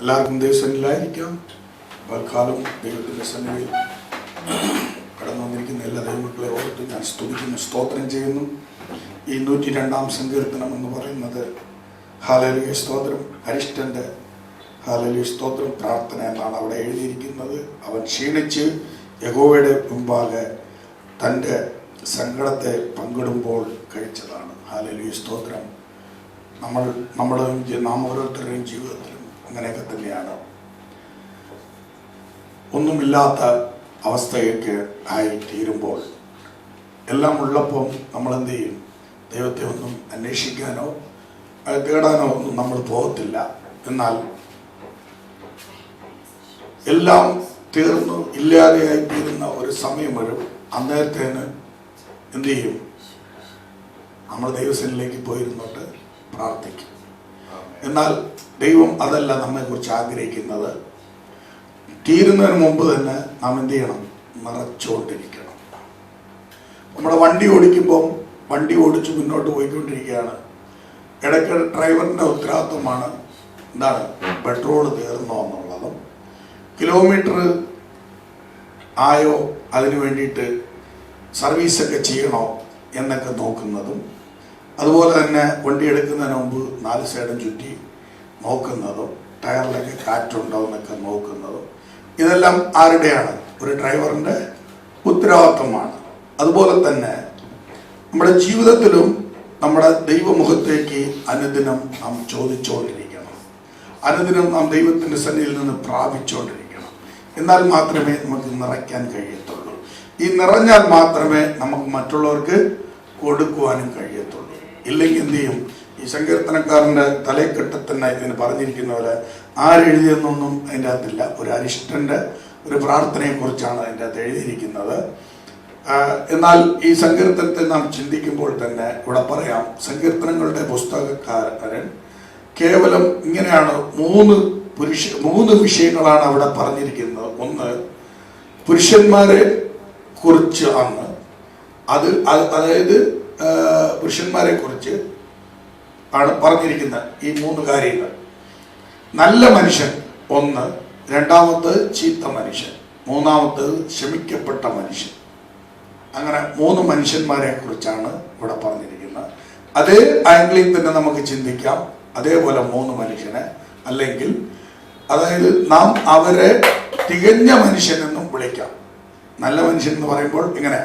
എല്ലാവർക്കും ദൈവസന്നിലായിരിക്കാം തൽക്കാലം ദൈവത്തിന്റെ സന്നിധിയിൽ കടന്നു വന്നിരിക്കുന്ന എല്ലാ ദൈവങ്ങളെ ഓർത്ത് ഞാൻ സ്തുതിക്കുന്നു സ്തോത്രം ചെയ്യുന്നു. ഈ നൂറ്റി രണ്ടാം സങ്കീർത്തനം എന്ന് പറയുന്നത് ഹാലലിയ സ്തോത്രം അരിഷ്ടന്റെ ഹാലലിയ സ്തോത്രം പ്രാർത്ഥന എന്നാണ് അവിടെ എഴുതിയിരിക്കുന്നത്. അവൻ ക്ഷീണിച്ച് യഹോവയുടെ മുമ്പാകെ തന്റെ സങ്കടത്തെ പങ്കിടുമ്പോൾ കഴിച്ചതാണ്. ഹാലലിയ സ്തോത്രം. നമ്മൾ നമ്മുടെ നാം ഓരോരുത്തരുടെയും ജീവിതത്തിലും അങ്ങനെയൊക്കെ തന്നെയാണ്. ഒന്നുമില്ലാത്ത അവസ്ഥയൊക്കെ ആയി തീരുമ്പോൾ എല്ലാം ഉള്ളപ്പം നമ്മൾ എന്ത് ചെയ്യും? ദൈവത്തെ ഒന്നും അന്വേഷിക്കാനോ തേടാനോ ഒന്നും നമ്മൾ പോകത്തില്ല. എന്നാൽ എല്ലാം തീർന്നു ഇല്ലാതെയായി തീരുന്ന ഒരു സമയം വരും അന്നേരത്തേന് എന്ത് ചെയ്യും? നമ്മൾ ദൈവസേനയിലേക്ക് പോയിരുന്നോട്ട് പ്രാർത്ഥിക്കും. എന്നാൽ ദൈവം അതല്ല നമ്മെക്കുറിച്ച് ആഗ്രഹിക്കുന്നത്. തീരുന്നതിന് മുമ്പ് തന്നെ നാം എന്ത് ചെയ്യണം? നിറച്ചുകൊണ്ടിരിക്കണം നമ്മുടെ വണ്ടി ഓടിക്കുമ്പം വണ്ടി ഓടിച്ച് മുന്നോട്ട് പോയിക്കൊണ്ടിരിക്കുകയാണ്. ഇടയ്ക്ക് ഡ്രൈവറിന്റെ ഉത്തരവാദിത്വമാണ് എന്താണ്? പെട്രോൾ തീർന്നോ എന്നുള്ളതും കിലോമീറ്റർ ആയോ അതിന് വേണ്ടിയിട്ട് സർവീസൊക്കെ ചെയ്യണോ എന്നൊക്കെ നോക്കുന്നതും അതുപോലെ തന്നെ വണ്ടി എടുക്കുന്നതിന് മുമ്പ് നാല് സൈഡും ചുറ്റി നോക്കുന്നതും ടയറിലൊക്കെ കാറ്റുണ്ടോ എന്നൊക്കെ നോക്കുന്നതും ഇതെല്ലാം ആരുടെയാണ്? ഒരു ഡ്രൈവറിന്റെ ഉത്തരവാദിത്വമാണ്. അതുപോലെ തന്നെ നമ്മുടെ ജീവിതത്തിലും നമ്മുടെ ദൈവമുഖത്തേക്ക് അനുദിനം നാം ചോദിച്ചുകൊണ്ടിരിക്കണം. അനുദിനം നാം ദൈവത്തിന്റെ സന്നിധിയിൽ നിന്ന് പ്രാപിച്ചുകൊണ്ടിരിക്കണം. എന്നാൽ മാത്രമേ നമുക്ക് നിറയ്ക്കാൻ കഴിയത്തുള്ളൂ. ഈ നിറഞ്ഞാൽ മാത്രമേ നമുക്ക് മറ്റുള്ളവർക്ക് കൊടുക്കുവാനും കഴിയത്തുള്ളൂ. ഇല്ലെങ്കിൽ എന്ത് ചെയ്യും? ഈ സങ്കീർത്തനക്കാരന്റെ തലക്കെട്ട് തന്നെ ഇതിന് പറഞ്ഞിരിക്കുന്ന പോലെ ആരെഴുതിയെന്നൊന്നും അതിന്റെ അകത്തില്ല. ഒരു അരിഷ്ടന്റെ ഒരു പ്രാർത്ഥനയെക്കുറിച്ചാണ് അതിന്റെ അകത്ത് എഴുതിയിരിക്കുന്നത്. എന്നാൽ ഈ സങ്കീർത്തനത്തെ നാം ചിന്തിക്കുമ്പോൾ തന്നെ ഇവിടെ പറയാം സങ്കീർത്തനങ്ങളുടെ പുസ്തകക്കാരൻ കേവലം ഇങ്ങനെയാണ് മൂന്ന് പുരുഷ മൂന്ന് വിഷയങ്ങളാണ് അവിടെ പറഞ്ഞിരിക്കുന്നത്. ഒന്ന് പുരുഷന്മാരെ കുറിച്ച് ആണ്. അത് അതായത് പുരുഷന്മാരെ കുറിച്ച് ആണ് പറഞ്ഞിരിക്കുന്നത് ഈ മൂന്ന് കാര്യങ്ങൾ. നല്ല മനുഷ്യൻ ഒന്ന് രണ്ടാമത് ചീത്ത മനുഷ്യൻ മൂന്നാമത്തത് ശമിക്കപ്പെട്ട മനുഷ്യൻ. അങ്ങനെ മൂന്ന് മനുഷ്യന്മാരെ കുറിച്ചാണ് ഇവിടെ പറഞ്ഞിരിക്കുന്നത്. അതേ ആംഗിളിൽ തന്നെ നമുക്ക് ചിന്തിക്കാം. അതേപോലെ മൂന്ന് മനുഷ്യനെ അല്ലെങ്കിൽ അതായത് നാം അവരെ തികഞ്ഞ മനുഷ്യൻ എന്നും വിളിക്കാം. നല്ല മനുഷ്യൻ എന്ന് പറയുമ്പോൾ ഇങ്ങനെ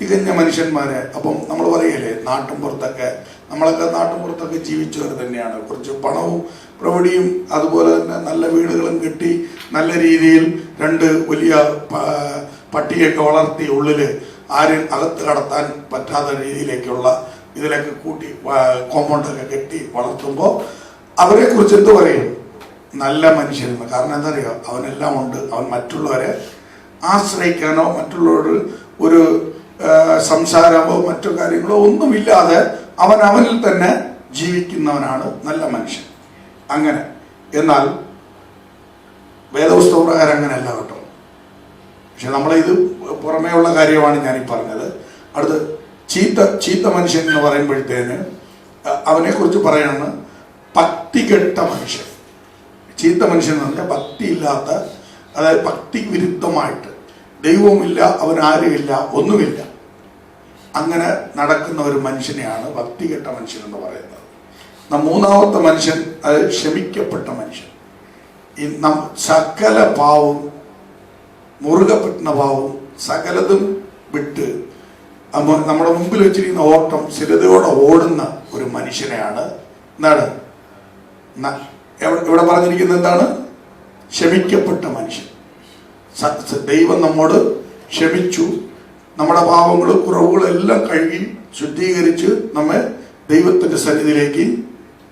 തികഞ്ഞ മനുഷ്യന്മാരെ അപ്പം നമ്മൾ പറയല്ലേ നാട്ടിൻപുറത്തൊക്കെ നമ്മളൊക്കെ നാട്ടിൻപുറത്തൊക്കെ ജീവിച്ചവർ തന്നെയാണ്. കുറച്ച് പണവും പ്രവടിയും അതുപോലെ തന്നെ നല്ല വീടുകളും കെട്ടി നല്ല രീതിയിൽ രണ്ട് വലിയ പട്ടിയൊക്കെ വളർത്തി ഉള്ളിൽ ആരും അകത്ത് കടത്താൻ പറ്റാത്ത രീതിയിലേക്കുള്ള ഇതിലൊക്കെ കൂട്ടി കോമ്പൗണ്ടൊക്കെ കെട്ടി വളർത്തുമ്പോൾ അവരെ കുറിച്ച് എന്ത് പറയും? നല്ല മനുഷ്യരെന്ന് കാരണം എന്താ അറിയോ അവനെല്ലാം ഉണ്ട്. അവൻ മറ്റുള്ളവരെ ആശ്രയിക്കാനോ മറ്റുള്ളവരോട് ഒരു സംസാരമോ മറ്റു കാര്യങ്ങളോ ഒന്നുമില്ലാതെ അവൻ അവനിൽ തന്നെ ജീവിക്കുന്നവനാണ് നല്ല മനുഷ്യൻ. അങ്ങനെ. എന്നാൽ വേദപുസ്തക പ്രകാരം അങ്ങനെയല്ല കേട്ടോ. പക്ഷെ നമ്മളെ ഇത് പുറമേ ഉള്ള കാര്യമാണ് ഞാൻ ഈ പറഞ്ഞത്. അടുത്ത് ചീത്ത ചീത്ത മനുഷ്യൻ എന്ന് പറയുമ്പോഴത്തേന് അവനെ കുറിച്ച് പറയാണ് ഭക്തികെട്ട മനുഷ്യൻ. ചീത്ത മനുഷ്യൻ എന്ന് പറഞ്ഞാൽ ഭക്തിയില്ലാത്ത അതായത് ഭക്തി വിരുദ്ധമായിട്ട് ദൈവവുമില്ല അവൻ ആരുമില്ല ഒന്നുമില്ല. അങ്ങനെ നടക്കുന്ന ഒരു മനുഷ്യനെയാണ് ഭക്തികെട്ട മനുഷ്യൻ എന്ന് പറയുന്നത് മൂന്നാമത്തെ മനുഷ്യൻ അത് ക്ഷമിക്കപ്പെട്ട മനുഷ്യൻ. ഈ നം സകല പാവവും മുറുകെ പറ്റുന്ന പാവവും സകലതും വിട്ട് നമ്മുടെ മുമ്പിൽ വെച്ചിരിക്കുന്ന ഓട്ടം സ്ഥിരതയോടെ ഓടുന്ന ഒരു മനുഷ്യനെയാണ് എന്താണ് ഇവിടെ പറഞ്ഞിരിക്കുന്നത് എന്താണ്? ക്ഷമിക്കപ്പെട്ട മനുഷ്യൻ. ദൈവം നമ്മോട് ക്ഷമിച്ചു. നമ്മുടെ പാവങ്ങളും കുറവുകളും എല്ലാം കഴുകി ശുദ്ധീകരിച്ച് നമ്മെ ദൈവത്തിന്റെ സന്നിധിയിലേക്ക്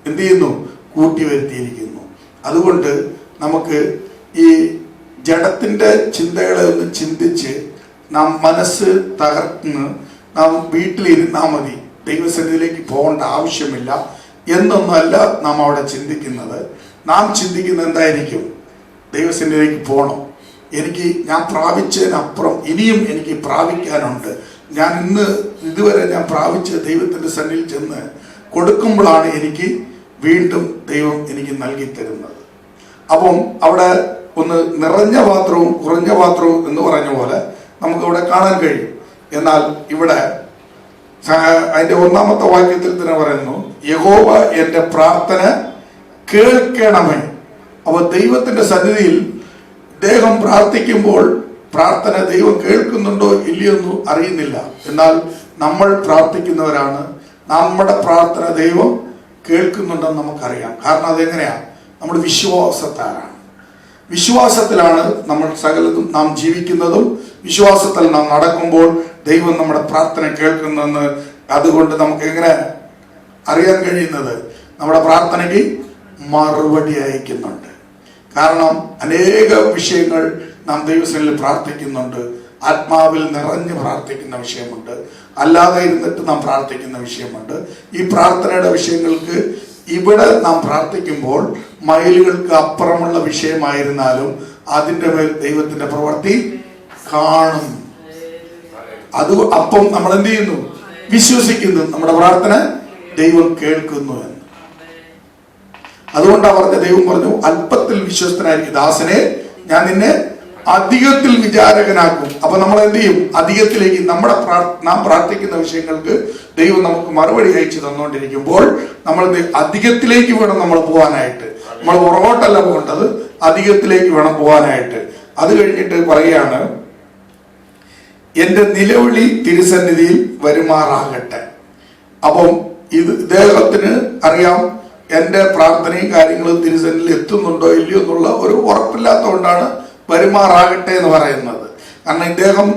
എന്ത് ചെയ്യുന്നു? കൂട്ടി വരുത്തിയിരിക്കുന്നു. അതുകൊണ്ട് നമുക്ക് ഈ ജഡത്തിന്റെ ചിന്തകളെ ഒന്ന് ചിന്തിച്ച് നാം മനസ്സ് തകർന്ന് നാം വീട്ടിലിരുന്നാൽ മതി. ദൈവസന്നിധിയിലേക്ക് പോകേണ്ട ആവശ്യമില്ല എന്നൊന്നല്ല നാം അവിടെ ചിന്തിക്കുന്നത്. നാം ചിന്തിക്കുന്നത് എന്തായിരിക്കും? ദൈവസന്നിധിയിലേക്ക് പോകണം. എനിക്ക് ഞാൻ പ്രാപിച്ചതിനപ്പുറം ഇനിയും എനിക്ക് പ്രാപിക്കാനുണ്ട്. ഞാൻ ഇന്ന് ഇതുവരെ ഞാൻ പ്രാപിച്ച ദൈവത്തിന്റെ സന്നിധിയിൽ ചെന്ന് കൊടുക്കുമ്പോഴാണ് എനിക്ക് വീണ്ടും ദൈവം എനിക്ക് നൽകി തരുന്നത്. അപ്പം അവിടെ ഒന്ന് നിറഞ്ഞ പാത്രവും കുറഞ്ഞ പാത്രവും എന്ന് പറഞ്ഞ പോലെ നമുക്ക് ഇവിടെ കാണാൻ കഴിയും. എന്നാൽ ഇവിടെ അതിന്റെ ഒന്നാമത്തെ വാക്യത്തിൽ തന്നെ പറയുന്നു യഹോവ എന്റെ പ്രാർത്ഥന കേൾക്കണമേ. അപ്പൊ ദൈവത്തിന്റെ സന്നിധിയിൽ ദേഹം പ്രാർത്ഥിക്കുമ്പോൾ പ്രാർത്ഥന ദൈവം കേൾക്കുന്നുണ്ടോ ഇല്ലയോ അറിയുന്നില്ല. എന്നാൽ നമ്മൾ പ്രാർത്ഥിക്കുന്നവരാണ്. നമ്മുടെ പ്രാർത്ഥന ദൈവം കേൾക്കുന്നുണ്ടെന്ന് നമുക്കറിയാം. കാരണം അതെങ്ങനെയാ? നമ്മുടെ വിശ്വാസത്താരാണ് വിശ്വാസത്തിലാണ് നമ്മൾ സകലതും നാം ജീവിക്കുന്നതും. വിശ്വാസത്തിൽ നാം നടക്കുമ്പോൾ ദൈവം നമ്മുടെ പ്രാർത്ഥന കേൾക്കുന്നെന്ന് അതുകൊണ്ട് നമുക്ക് എങ്ങനെ അറിയാൻ കഴിയുന്നത്? നമ്മുടെ പ്രാർത്ഥനയ്ക്ക് മറുപടി അയക്കുന്നുണ്ട്. കാരണം അനേക വിഷയങ്ങൾ നാം ദൈവസനിൽ പ്രാർത്ഥിക്കുന്നുണ്ട്. ആത്മാവിൽ നിറഞ്ഞ് പ്രാർത്ഥിക്കുന്ന വിഷയമുണ്ട്. അല്ലാതെ ഇരുന്നിട്ട് നാം പ്രാർത്ഥിക്കുന്ന വിഷയമുണ്ട്. ഈ പ്രാർത്ഥനയുടെ വിഷയങ്ങൾക്ക് ഇവിടെ നാം പ്രാർത്ഥിക്കുമ്പോൾ മയിലുകൾക്ക് അപ്പുറമുള്ള വിഷയമായിരുന്നാലും അതിന്റെ മേൽ ദൈവത്തിന്റെ പ്രവൃത്തി കാണും. അത് അപ്പം നമ്മൾ എന്ത് ചെയ്യുന്നു? വിശ്വസിക്കുന്നു. നമ്മുടെ പ്രാർത്ഥന ദൈവം കേൾക്കുന്നു എന്ന്. അതുകൊണ്ടാണ് പറഞ്ഞ ദൈവം പറഞ്ഞു അല്പത്തിൽ വിശ്വസ്തനായിരിക്കും ദാസനെ ഞാൻ നിന്നെ അധികത്തിൽ വിചാരകനാക്കും. അപ്പൊ നമ്മൾ എന്ത് ചെയ്യും? അധികത്തിലേക്ക് നമ്മുടെ നാം പ്രാർത്ഥിക്കുന്ന വിഷയങ്ങൾക്ക് ദൈവം നമുക്ക് മറുപടി അയച്ചു തന്നുകൊണ്ടിരിക്കുമ്പോൾ നമ്മൾ? അധികത്തിലേക്ക് വേണം നമ്മൾ പോകാനായിട്ട് നമ്മൾ പുറകോട്ടല്ല പോകേണ്ടത് അധികത്തിലേക്ക് വേണം പോകാനായിട്ട് അത് കഴിഞ്ഞിട്ട് പറയാണ് എന്റെ നിലവിളി തിരുസന്നിധിയിൽ വരുമാറാകട്ടെ. അപ്പം ഇത് ഇദ്ദേഹത്തിന് അറിയാം എന്റെ പ്രാർത്ഥനയും കാര്യങ്ങളും തിരുസനിൽ എത്തുന്നുണ്ടോ ഇല്ലയോ എന്നുള്ള ഒരു ഉറപ്പില്ലാത്തതുകൊണ്ടാണ് പെരുമാറാകട്ടെ എന്ന് പറയുന്നത്. കാരണം ഇദ്ദേഹം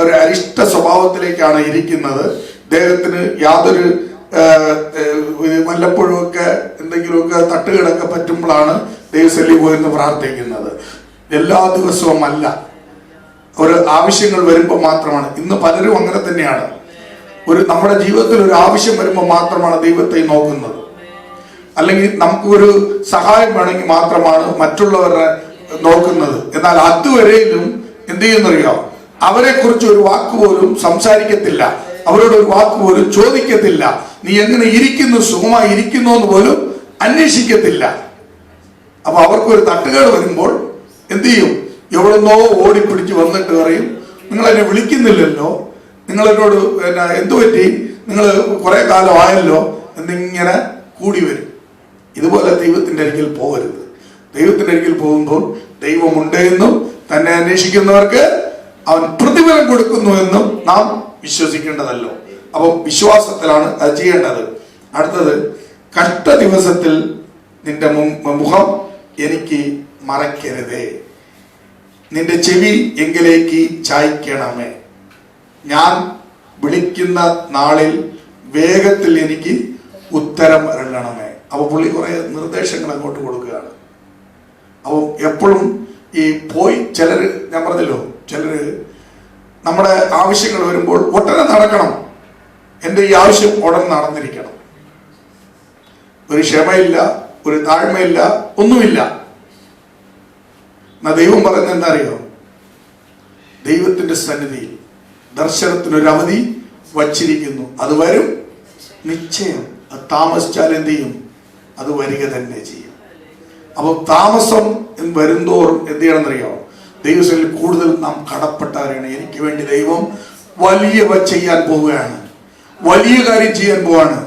ഒരു അരിഷ്ട സ്വഭാവത്തിലേക്കാണ് ഇരിക്കുന്നത്. ഇദ്ദേഹത്തിന് യാതൊരു വല്ലപ്പോഴുമൊക്കെ എന്തെങ്കിലുമൊക്കെ തട്ടുകിടക്ക പറ്റുമ്പോഴാണ് ദൈവശല്യ പോയെന്ന് പ്രാർത്ഥിക്കുന്നത്. എല്ലാ ദിവസവും അല്ല. ഒരു ആവശ്യങ്ങൾ വരുമ്പോൾ മാത്രമാണ്. ഇന്ന് പലരും അങ്ങനെ തന്നെയാണ്. ഒരു നമ്മുടെ ജീവിതത്തിൽ ഒരു ആവശ്യം വരുമ്പോൾ മാത്രമാണ് ദൈവത്തെ നോക്കുന്നത്. അല്ലെങ്കിൽ നമുക്ക് ഒരു സഹായം വേണമെങ്കിൽ മാത്രമാണ് മറ്റുള്ളവരെ നോക്കുന്നത്. എന്നാൽ അതുവരെയിലും എന്ത് ചെയ്യുന്നറിയോ? അവരെ കുറിച്ച് ഒരു വാക്ക് പോലും സംസാരിക്കത്തില്ല. അവരോട് ഒരു വാക്ക് പോലും ചോദിക്കത്തില്ല. നീ എങ്ങനെ ഇരിക്കുന്നു സുഖമായി ഇരിക്കുന്നു എന്ന് പോലും അന്വേഷിക്കത്തില്ല. അപ്പൊ അവർക്കൊരു തട്ടുകേട് വരുമ്പോൾ എന്ത് ചെയ്യും? എവിടുന്നോ ഓടിപ്പിടിച്ച് വന്നിട്ട് പറയും നിങ്ങൾ എന്നെ വിളിക്കുന്നില്ലല്ലോ. നിങ്ങൾ എന്നോട് പിന്നെ എന്തു പറ്റി നിങ്ങൾ കുറെ കാലം ആയല്ലോ എന്നിങ്ങനെ കൂടി വരും. ഇതുപോലെ ദൈവത്തിന്റെ അരികിൽ പോകരുത്. ദൈവത്തിന്റെ അരികിൽ പോകുമ്പോൾ ദൈവമുണ്ട് എന്നും തന്നെ അന്വേഷിക്കുന്നവർക്ക് അവൻ പ്രതിഫലം കൊടുക്കുന്നു എന്നും നാം വിശ്വസിക്കേണ്ടതല്ലോ. അപ്പം വിശ്വാസത്തിലാണ് അത് ചെയ്യേണ്ടത്. അടുത്തത് കഷ്ട ദിവസത്തിൽ നിന്റെ മുഖം എനിക്ക് മറയ്ക്കരുതേ. നിന്റെ ചെവി എങ്കിലേക്ക് ചായ്ക്കണമേ. ഞാൻ വിളിക്കുന്ന നാളിൽ വേഗത്തിൽ എനിക്ക് ഉത്തരം അരുളണമേ അപ്പൊ പുള്ളി കുറെ നിർദ്ദേശങ്ങൾ അങ്ങോട്ട് കൊടുക്കുകയാണ്. അപ്പോൾ എപ്പോഴും ഈ പോയി ചിലർ ഞാൻ പറഞ്ഞല്ലോ ചിലർ നമ്മുടെ ആവശ്യങ്ങൾ വരുമ്പോൾ ഉടനെ നടക്കണം. എന്റെ ഈ ആവശ്യം ഉടൻ നടന്നിരിക്കണം. ഒരു ക്ഷമയില്ല ഒരു താഴ്മയില്ല ഒന്നുമില്ല. എന്നാ ദൈവം പറയുന്നത് എന്താ അറിയോ ദൈവത്തിന്റെ സന്നിധിയിൽ ദർശനത്തിന് ഒരു അവധി വച്ചിരിക്കുന്നു. അത് വരും? നിശ്ചയം. താമസിച്ചാൽ എന്ത് ചെയ്യും? അത് വരിക തന്നെ ചെയ്യും. അപ്പോൾ താമസം വരുന്തോറും എന്ത് ചെയ്യണമെന്നറിയാമോ ദൈവത്തിൽ കൂടുതൽ നാം കടപ്പെട്ടവരാണ് എനിക്ക് വേണ്ടി ദൈവം വലിയവ ചെയ്യാൻ പോവുകയാണ്. വലിയ കാര്യം ചെയ്യാൻ പോവാണ്.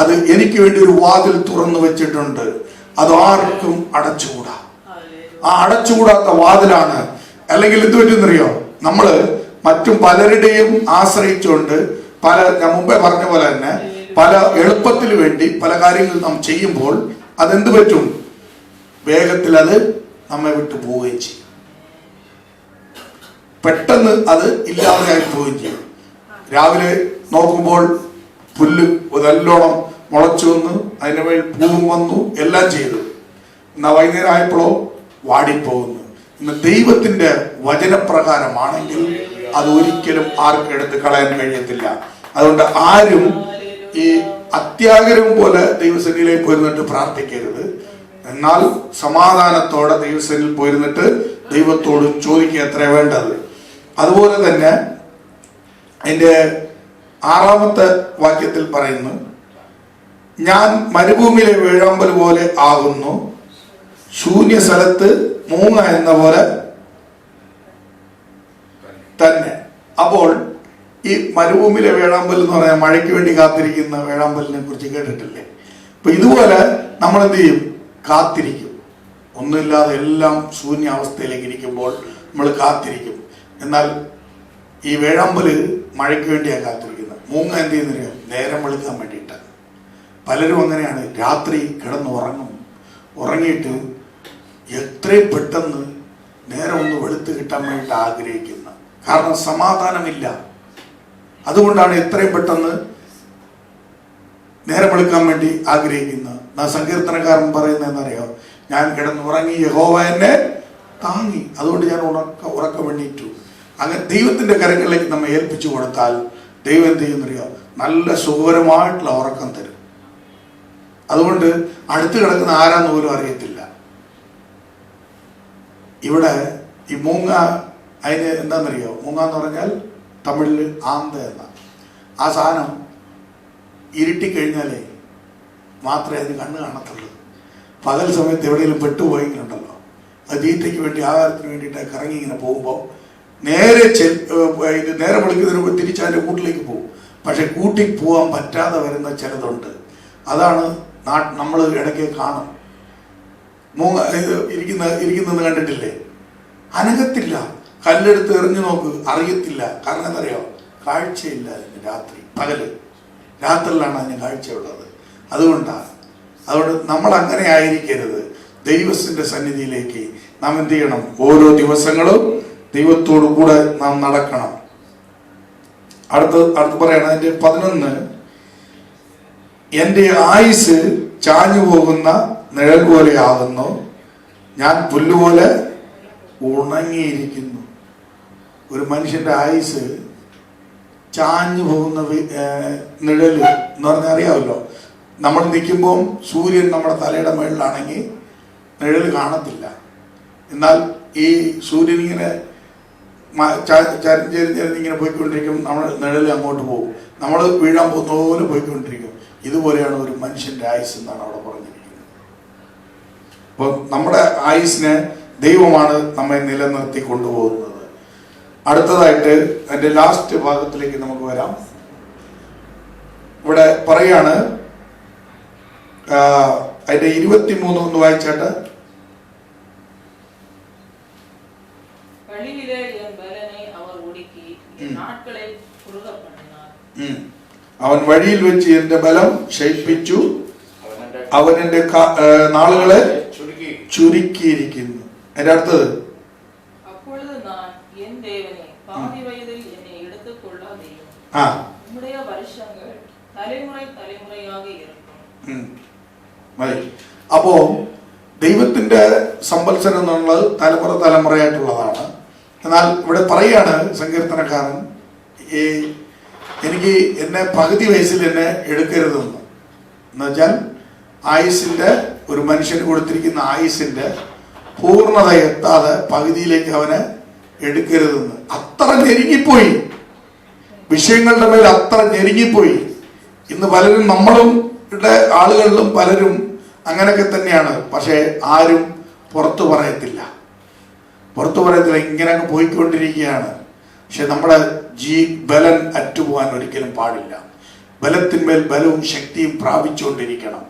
അത് എനിക്ക് വേണ്ടി ഒരു വാതിൽ തുറന്നു വെച്ചിട്ടുണ്ട്. അത് ആർക്കും അടച്ചുകൂടാ. ആ അടച്ചുകൂടാത്ത വാതിലാണ്. അല്ലെങ്കിൽ എന്ത് പറ്റുന്നറിയോ നമ്മൾ മറ്റും പലരുടെയും ആശ്രയിച്ചുകൊണ്ട് പല ഞാൻ മുമ്പേ പറഞ്ഞ പോലെ തന്നെ പല എളുപ്പത്തിന് വേണ്ടി പല കാര്യങ്ങൾ നാം ചെയ്യുമ്പോൾ അതെന്ത് പറ്റും? വേഗത്തിൽ അത് നമ്മെ വിട്ടു പോവുകയും ചെയ്യും. പെട്ടെന്ന് അത് ഇല്ലാതെയായി പോവുകയും ചെയ്യും. രാവിലെ നോക്കുമ്പോൾ പുല്ല് നല്ലോണം മുളച്ചു വന്നു അതിന് മേൽ പൂവും വന്നു എല്ലാം ചെയ്തു. എന്നാ വൈകുന്നേരം ആയപ്പോഴോ വാടിപ്പോകുന്നു. ഇന്ന് ദൈവത്തിന്റെ വചനപ്രകാരമാണെങ്കിൽ അത് ഒരിക്കലും ആർക്കും എടുത്ത് കളയാൻ കഴിയത്തില്ല. അതുകൊണ്ട് ആരും ഈ അത്യാഗ്രഹം പോലെ ദൈവസേനയിലേക്ക് പോയിരുന്നിട്ട് പ്രാർത്ഥിക്കരുത്. എന്നാൽ സമാധാനത്തോടെ ദൈവസന്നിധിയിൽ പോയിരുന്നിട്ട് ദൈവത്തോട് ചോദിക്കുക എത്ര വേണ്ടത്. അതുപോലെ തന്നെ എന്റെ ആറാമത്തെ വാക്യത്തിൽ പറയുന്നു ഞാൻ മരുഭൂമിയിലെ വേഴാമ്പൽ പോലെ ആകുന്നു. ശൂന്യ സ്ഥലത്ത് മൂങ്ങ എന്ന പോലെ തന്നെ. അപ്പോൾ മരുഭൂമിയിലെ വേഴാമ്പൽ എന്ന് പറഞ്ഞാൽ മഴയ്ക്ക് വേണ്ടി കാത്തിരിക്കുന്ന വേഴാമ്പലിനെ കുറിച്ച് കേട്ടിട്ടില്ലേ? അപ്പൊ ഇതുപോലെ നമ്മൾ എന്ത് ചെയ്യും? കാത്തിരിക്കും. ഒന്നുമില്ലാതെ എല്ലാം ശൂന്യ അവസ്ഥയിലേക്ക് ഇരിക്കുമ്പോൾ നമ്മൾ കാത്തിരിക്കും. എന്നാൽ ഈ വേഴാമ്പൽ മഴയ്ക്ക് വേണ്ടിയാണ് കാത്തിരിക്കുന്നത്. മൂങ്ങ എന്ത് ചെയ്യുന്നില്ല നേരം വെളുക്കാൻ വേണ്ടിയിട്ടാണ് പലരും അങ്ങനെയാണ്. രാത്രി കിടന്നുറങ്ങും ഉറങ്ങിയിട്ട് എത്രയും പെട്ടെന്ന് നേരം ഒന്ന് വെളുത്ത് കിട്ടാൻ വേണ്ടിയിട്ട് ആഗ്രഹിക്കുന്ന. കാരണം സമാധാനമില്ല. അതുകൊണ്ടാണ് എത്രയും പെട്ടെന്ന് നേരം വെളുക്കാൻ വേണ്ടി ആഗ്രഹിക്കുന്നത്. സങ്കീർത്തനക്കാരൻ പറയുന്നത് എന്നറിയാം ഞാൻ കിടന്നുറങ്ങി യഹോവ എന്നെ താങ്ങി. അതുകൊണ്ട് ഞാൻ ഉറക്ക ഉറക്കം എണ്ണീറ്റു അങ്ങനെ ദൈവത്തിന്റെ കരങ്ങളിലേക്ക് നമ്മെ ഏൽപ്പിച്ചു കൊടുത്താൽ ദൈവം എന്ത് ചെയ്യുന്നറിയോ? നല്ല സുഖകരമായിട്ടുള്ള ഉറക്കം തരും. അതുകൊണ്ട് അടുത്ത് കിടക്കുന്ന ആരാന്ന് പോലും അറിയത്തില്ല. ഇവിടെ ഈ മൂങ്ങ അതിന് എന്താണെന്നറിയോ മൂങ്ങ എന്ന് പറഞ്ഞാൽ തമിഴിൽ ആന്ത എന്ന. ആ സാധനം ഇരുട്ടിക്കഴിഞ്ഞാലേ മാത്രമേ അതിന് കണ്ണ് കാണത്തുള്ളൂ. പകൽ സമയത്ത് എവിടെയെങ്കിലും പെട്ടുപോയെങ്കിലുണ്ടല്ലോ അത് തീറ്റയ്ക്ക് വേണ്ടി ആഹാരത്തിന് വേണ്ടിയിട്ട് കറങ്ങി ഇങ്ങനെ പോകുമ്പോൾ നേരെ ചെ ഇത് നേരെ വിളിക്കുന്നതിന് മുമ്പ് തിരിച്ച് കൂട്ടിലേക്ക് പോകും. പക്ഷെ കൂട്ടിൽ പോകാൻ പറ്റാതെ വരുന്ന ചിലതുണ്ട്. അതാണ് നമ്മൾ ഇടയ്ക്ക് കാണും. മൂങ്ങ ഇരിക്കുന്ന ഇരിക്കുന്നത് കണ്ടിട്ടില്ലേ? അനങ്ങത്തില്ല കല്ലെടുത്ത് എറിഞ്ഞു നോക്ക്. അറിയത്തില്ല. കാരണം എന്തറിയോ കാഴ്ചയില്ല അതിന് രാത്രി. പകൽ. രാത്രിയിലാണ് അതിന് കാഴ്ചയുള്ളത്. അതുകൊണ്ടാണ് അതുകൊണ്ട് നമ്മൾ അങ്ങനെ ആയിരിക്കരുത്. ദൈവത്തിന്റെ സന്നിധിയിലേക്ക് നാം എന്ത് ചെയ്യണം? ഓരോ ദിവസങ്ങളും ദൈവത്തോടു കൂടെ നാം നടക്കണം. അടുത്ത് അടുത്ത് പറയണം അതിന്റെ പതിനൊന്ന്. എന്റെ ആയുസ് ചാഞ്ഞു പോകുന്ന നിഴൽ പോലെ ആകുന്നു. ഞാൻ പുല്ലുപോലെ ഉണങ്ങിയിരിക്കുന്നു. ഒരു മനുഷ്യന്റെ ആയുസ് ചാഞ്ഞു പോകുന്ന നിഴൽ എന്ന് പറഞ്ഞാൽ അറിയാമല്ലോ. നമ്മൾ നിൽക്കുമ്പോൾ സൂര്യൻ നമ്മുടെ തലയുടെ മുകളിലാണെങ്കിൽ നിഴൽ കാണത്തില്ല. എന്നാൽ ഈ സൂര്യൻ ഇങ്ങനെ ചരിഞ്ഞ് ചരിഞ്ഞ് ചരിഞ്ഞ് പോയിക്കൊണ്ടിരിക്കും നമ്മൾ നിഴൽ അങ്ങോട്ട് പോകും. നമ്മൾ വീഴാൻ പോകുന്ന പോലെ പോയിക്കൊണ്ടിരിക്കും. ഇതുപോലെയാണ് ഒരു മനുഷ്യന്റെ ആയുസ് എന്നാണ് അവിടെ പറഞ്ഞിരിക്കുന്നത്. അപ്പോൾ നമ്മുടെ ആയുസിനെ ദൈവമാണ് നമ്മെ നിലനിർത്തി കൊണ്ടുപോകുന്നത്. അടുത്തതായിട്ട് അതിന്റെ ലാസ്റ്റ് ഭാഗത്തിലേക്ക് നമുക്ക് വരാം. ഇവിടെ പറയാണ് അതിന്റെ ഇരുപത്തി മൂന്ന് ഒന്ന് വായിച്ചാട്ട്. അവൻ വഴിയിൽ വെച്ച് എന്റെ ബലം ക്ഷയിപ്പിച്ചു. അവൻ എന്റെ നാളുകളെ ചുരുക്കിയിരിക്കുന്നു. അതിന്റെ അടുത്തത് கொள்ளாதேயும் ആ உம்முடைய வருஷங்கள் தலைமுறை தலைமுறையாக இருக்கும் ഉം. മതി അപ്പോ ദൈവത്തിന്റെ സമ്പത്സരം എന്നുള്ളത് തലമുറ തലമുറയായിട്ടുള്ളതാണ് എന്നാൽ ഇവിടെ പറയാണ് സങ്കീർത്തനക്കാരൻ ഈ എനിക്ക് എന്നെ പകുതി വയസ്സിൽ എന്നെ എടുക്കരുതെന്ന് എന്നുവെച്ചാൽ ആയുസിന്റെ ഒരു മനുഷ്യന് കൊടുത്തിരിക്കുന്ന ആയുസിന്റെ പൂർണ്ണത എത്താതെ പകുതിയിലേക്ക് അവനെ എടുക്കരുതെന്ന് അത്ര ഞെരുങ്ങിപ്പോയി വിഷയങ്ങളുടെ മേൽ അത്ര ഞെരുങ്ങിപ്പോയി. ഇന്ന് പലരും നമ്മളും ആളുകളിലും പലരും അങ്ങനെയൊക്കെ തന്നെയാണ്. പക്ഷേ ആരും പുറത്തു പറയത്തില്ല. പുറത്തു പറയത്തില്ല. ഇങ്ങനെയൊക്കെ പോയിക്കൊണ്ടിരിക്കുകയാണ്. പക്ഷെ നമ്മുടെ ജീ ബലൻ അറ്റുപോകാൻ ഒരിക്കലും പാടില്ല. ബലത്തിന്മേൽ ബലവും ശക്തിയും പ്രാപിച്ചുകൊണ്ടിരിക്കണം.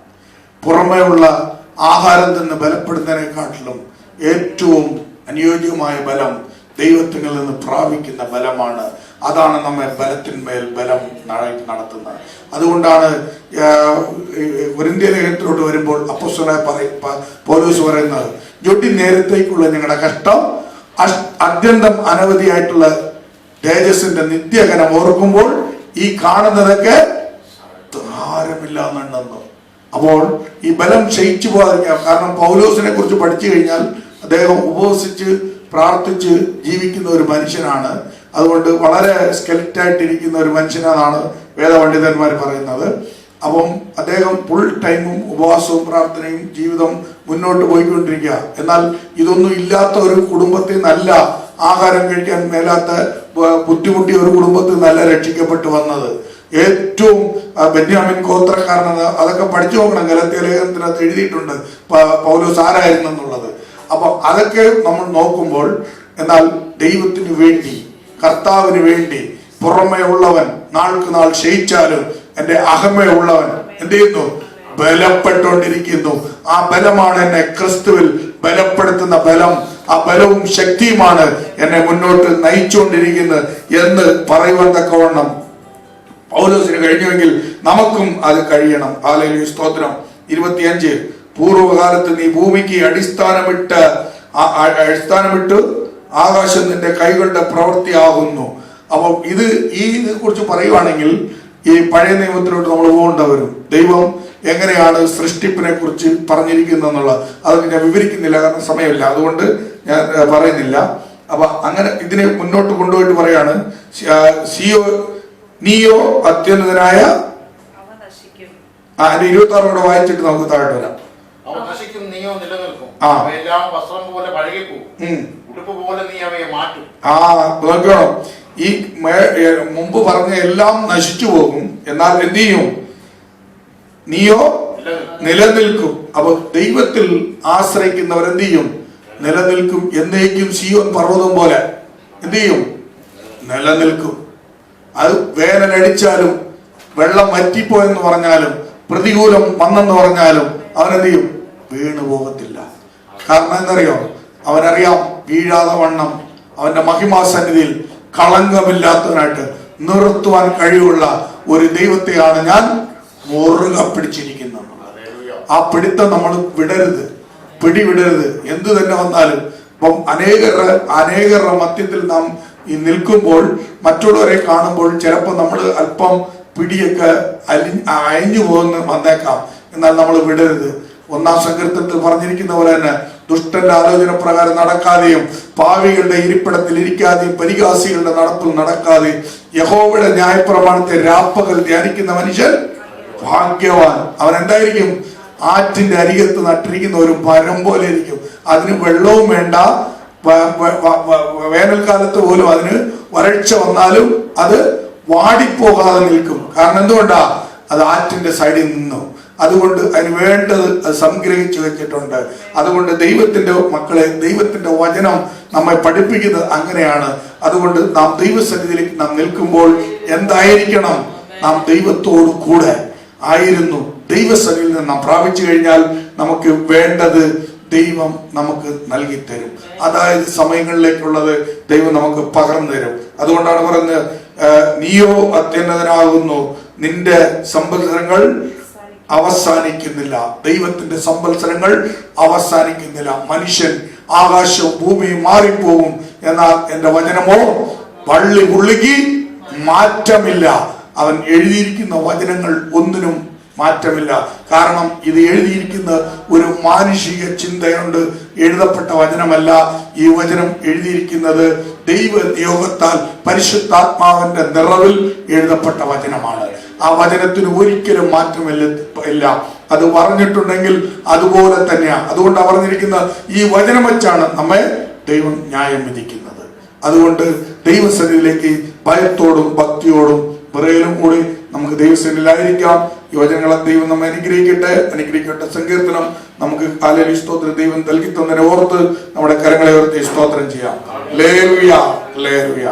പുറമേ ഉള്ള ആഹാരം നിന്ന് ബലപ്പെടുന്നതിനെക്കാട്ടിലും ഏറ്റവും അനുയോജ്യമായ ബലം ദൈവത്തിൽ നിന്ന് പ്രാപിക്കുന്ന ബലമാണ് അതാണ് നമ്മെ ബലത്തിന്മേൽ ബലം നട- നടത്തുന്നത്. അതുകൊണ്ടാണ് ഒരിന്ത്യ ലേഖനത്തിലോട്ട് വരുമ്പോൾ അപ്പസ്വലായി പറയ പോലീസ് പറയുന്നത് ജൊട്ടി നേരത്തേക്കുള്ള ഞങ്ങളുടെ കഷ്ടം അത്യന്തം അനവധിയായിട്ടുള്ള തേജസിന്റെ നിത്യകനം ഓർക്കുമ്പോൾ ഈ കാണുന്നതൊക്കെ ഭാരമില്ല എന്നുണ്ടെന്ന് അപ്പോൾ ഈ ബലം ക്ഷയിച്ചു പോകാതിരിക്കാം കാരണം പൗലോസിനെ കുറിച്ച് പഠിച്ചു കഴിഞ്ഞാൽ അദ്ദേഹം ഉപവസിച്ച് പ്രാർത്ഥിച്ച് ജീവിക്കുന്ന ഒരു മനുഷ്യനാണ്. അതുകൊണ്ട് വളരെ സ്കെലിറ്റായിട്ടിരിക്കുന്ന ഒരു മനുഷ്യനാണ് വേദപണ്ഡിതന്മാർ പറയുന്നത്. അപ്പം അദ്ദേഹം ഫുൾ ടൈമും ഉപവാസവും പ്രാർത്ഥനയും ജീവിതം മുന്നോട്ട് പോയിക്കൊണ്ടിരിക്കുക. എന്നാൽ ഇതൊന്നും ഇല്ലാത്ത ഒരു കുടുംബത്തിൽ നല്ല ആഹാരം കഴിക്കാൻ മേലാത്ത ബുദ്ധിമുട്ടിയ ഒരു കുടുംബത്തിൽ നല്ല രക്ഷിക്കപ്പെട്ടു വന്നത്. ഏറ്റവും ബെന്യാമിൻ ഗോത്രക്കാരനെന്ന് അതൊക്കെ പഠിച്ചു നോക്കണം. ഗലത്തിയ ലേഖനത്തിനകത്ത് എഴുതിയിട്ടുണ്ട്. പൗലോസ് ആരായിരുന്നു എന്നുള്ളത് അപ്പൊ അതൊക്കെ നമ്മൾ നോക്കുമ്പോൾ എന്നാൽ ദൈവത്തിന് വേണ്ടി കർത്താവിന് വേണ്ടി പുറമേ ഉള്ളവൻ നാൾക്ക് നാൾ ക്ഷയിച്ചാലും എന്റെ അഹമേ ഉള്ളവൻ എന്ത് ചെയ്യുന്നു ബലപ്പെട്ടുകൊണ്ടിരിക്കുന്നു. ആ ബലമാണ് എന്നെ ക്രിസ്തുവിൽ ബലപ്പെടുത്തുന്ന ബലം. ആ ബലവും ശക്തിയുമാണ് എന്നെ മുന്നോട്ട് നയിച്ചുകൊണ്ടിരിക്കുന്നത് എന്ന് പറയുവാൻ തക്കവണ്ണം പൗലോസിന് കഴിഞ്ഞുവെങ്കിൽ നമുക്കും അത് കഴിയണം. ആലയിൽ സ്തോത്രം. ഇരുപത്തിയഞ്ച്. പൂർവകാലത്ത് നീ ഭൂമിക്ക് അടിസ്ഥാനമിട്ട് അടിസ്ഥാനമിട്ട് ആകാശം നിന്റെ കൈകളുടെ പ്രവൃത്തിയാകുന്നു. അപ്പോൾ ഇത് ഈ ഇതിനെ കുറിച്ച് പറയുവാണെങ്കിൽ ഈ പഴയ നിയമത്തിലോട്ട് നമ്മൾ പോകേണ്ട വരും. ദൈവം എങ്ങനെയാണ് സൃഷ്ടിപ്പിനെ കുറിച്ച് പറഞ്ഞിരിക്കുന്നത് എന്നുള്ളത് അതൊക്കെ ഞാൻ വിവരിക്കുന്നില്ല കാരണം സമയമില്ല. അതുകൊണ്ട് ഞാൻ പറയുന്നില്ല. അപ്പൊ അങ്ങനെ ഇതിനെ മുന്നോട്ട് കൊണ്ടുപോയിട്ട് പറയാണ് സിയോ നീയോ അത്യുന്നതനായ ആ എന്റെ ഇരുപത്തി ആറോടെ വായിച്ചിട്ട് നമുക്ക് താഴോട്ട് വരാം. ആ. വസ്ത്രം പോലെ ഉം. ആ നോക്കണം ഈ മുമ്പ് പറഞ്ഞ എല്ലാം നശിച്ചു പോകും. എന്നാൽ എന്ത് ചെയ്യും? നീയോ നിലനിൽക്കും. നിലനിൽക്കും. അപ്പൊ ദൈവത്തിൽ ആശ്രയിക്കുന്നവർ എന്ത് ചെയ്യും? നിലനിൽക്കും. എന്നേക്കും സിയോൻ പർവതം പോലെ. എന്ത് ചെയ്യും? നിലനിൽക്കും. അത് വേനലടിച്ചാലും വെള്ളം വറ്റിപ്പോയെന്ന് പറഞ്ഞാലും പ്രതികൂലം വന്നെന്ന് പറഞ്ഞാലും അവനെന്ത് ചെയ്യും? വീണു പോകത്തില്ല കാരണം എന്തറിയോ അവനറിയാം വീഴാതെ വണ്ണം അവന്റെ മഹിമാസന്നിധിയിൽ കളങ്കമില്ലാത്തവനായിട്ട് നിർത്തുവാൻ കഴിവുള്ള ഒരു ദൈവത്തെയാണ് ഞാൻ മുറുക പിടിച്ചിരിക്കുന്നത്. ആ പിടുത്തം നമ്മൾ വിടരുത് പിടിവിടരുത്. എന്തു തന്നെ വന്നാലും ഇപ്പം അനേകരുടെ അനേകരുടെ മധ്യത്തിൽ നാം ഈ നിൽക്കുമ്പോൾ മറ്റുള്ളവരെ കാണുമ്പോൾ ചിലപ്പോൾ നമ്മൾ അല്പം പിടിയൊക്കെ അലി അയഞ്ഞു പോകുന്ന വന്നേക്കാം. എന്നാൽ നമ്മൾ വിടരുത്. ഒന്നാം സങ്കീർത്തനത്തിൽ പറഞ്ഞിരിക്കുന്ന പോലെ തന്നെ ദുഷ്ടന്റെ ആലോചന പ്രകാരം നടക്കാതെയും പാവികളുടെ ഇരിപ്പിടത്തിൽ ഇരിക്കാതെയും പരിഹാസികളുടെ നടപ്പിൽ നടക്കാതെ യഹോവയുടെ ന്യായപ്രമാണത്തെ രാപ്പകൽ ധ്യാനിക്കുന്ന മനുഷ്യൻ ഭാഗ്യവാൻ. അവൻ എന്തായിരിക്കും ആറ്റിന്റെ അരികത്ത് നട്ടിരിക്കുന്ന ഒരു മരം പോലെ ഇരിക്കും. അതിന് വെള്ളവും വേണ്ട. വേനൽക്കാലത്ത് പോലും അതിന് വരൾച്ച വന്നാലും അത് വാടിപ്പോകാതെ നിൽക്കും. കാരണം എന്തുകൊണ്ടാ? അത് ആറ്റിന്റെ സൈഡിൽ നിന്നു അതുകൊണ്ട് അതിന് വേണ്ടത് അത് സംഗ്രഹിച്ചു വെച്ചിട്ടുണ്ട്. അതുകൊണ്ട് ദൈവത്തിന്റെ മക്കളെ ദൈവത്തിന്റെ വചനം നമ്മെ പഠിപ്പിക്കുന്നത് അങ്ങനെയാണ്. അതുകൊണ്ട് നാം ദൈവസന്നിധിയിലേക്ക് നാം നിൽക്കുമ്പോൾ എന്തായിരിക്കണം? നാം ദൈവത്തോടു കൂടെ ആയിരുന്നു. ദൈവസന്നിധിയിൽ നിന്ന് നാം പ്രാപിച്ചു കഴിഞ്ഞാൽ നമുക്ക് വേണ്ടത് ദൈവം നമുക്ക് നൽകി തരും അതായത് സമയങ്ങളിലേക്കുള്ളത് ദൈവം നമുക്ക് പകർന്നു തരും. അതുകൊണ്ടാണ് പറയുന്നത് നീയോ അത്യുന്നതനാകുന്നു. നിന്റെ സമ്പത്സരങ്ങൾ അവസാനിക്കുന്നില്ല. ദൈവത്തിന്റെ സമ്പത്സരങ്ങൾ അവസാനിക്കുന്നില്ല. മനുഷ്യൻ ആകാശവും ഭൂമിയും മാറിപ്പോകും എന്നാൽ എന്റെ വചനമോ പള്ളി പുള്ളിക്ക് മാറ്റമില്ല. അവൻ എഴുതിയിരിക്കുന്ന വചനങ്ങൾ ഒന്നിനും മാറ്റമില്ല. കാരണം ഇത് എഴുതിയിരിക്കുന്ന ഒരു മാനുഷിക ചിന്തയുണ്ട്. എഴുതപ്പെട്ട വചനമല്ല. ഈ വചനം എഴുതിയിരിക്കുന്നത് ദൈവ നിയോഗത്താൽ പരിശുദ്ധാത്മാവിന്റെ നിറവിൽ എഴുതപ്പെട്ട വചനമാണ്. ആ വചനത്തിന് ഒരിക്കലും മാറ്റമില്ല ഇല്ല. അത് പറഞ്ഞിട്ടുണ്ടെങ്കിൽ അതുപോലെ തന്നെയാണ് അതുകൊണ്ടാണ് പറഞ്ഞിരിക്കുന്ന ഈ വചനം വെച്ചാണ് നമ്മെ ദൈവം ന്യായം വിധിക്കുന്നത്. അതുകൊണ്ട് ദൈവസന്നിധിയിലേക്ക് ഭയത്തോടും ഭക്തിയോടും വിറയിലും കൂടി നമുക്ക് ദൈവസന്നിധിയിലായിരിക്കാം ഈ വചനങ്ങളെ ദൈവം നമ്മെ അനുഗ്രഹിക്കട്ടെ. അനുഗ്രഹിക്കട്ടെ. സങ്കീർത്തനം നമുക്ക് കാലയിൽ സ്തോത്രം ദൈവം നൽകി തന്നതിനെ ഓർത്ത് നമ്മുടെ കരങ്ങളെ ഓർത്ത് സ്തോത്രം ചെയ്യാം. ലേലുയ ലേലുയ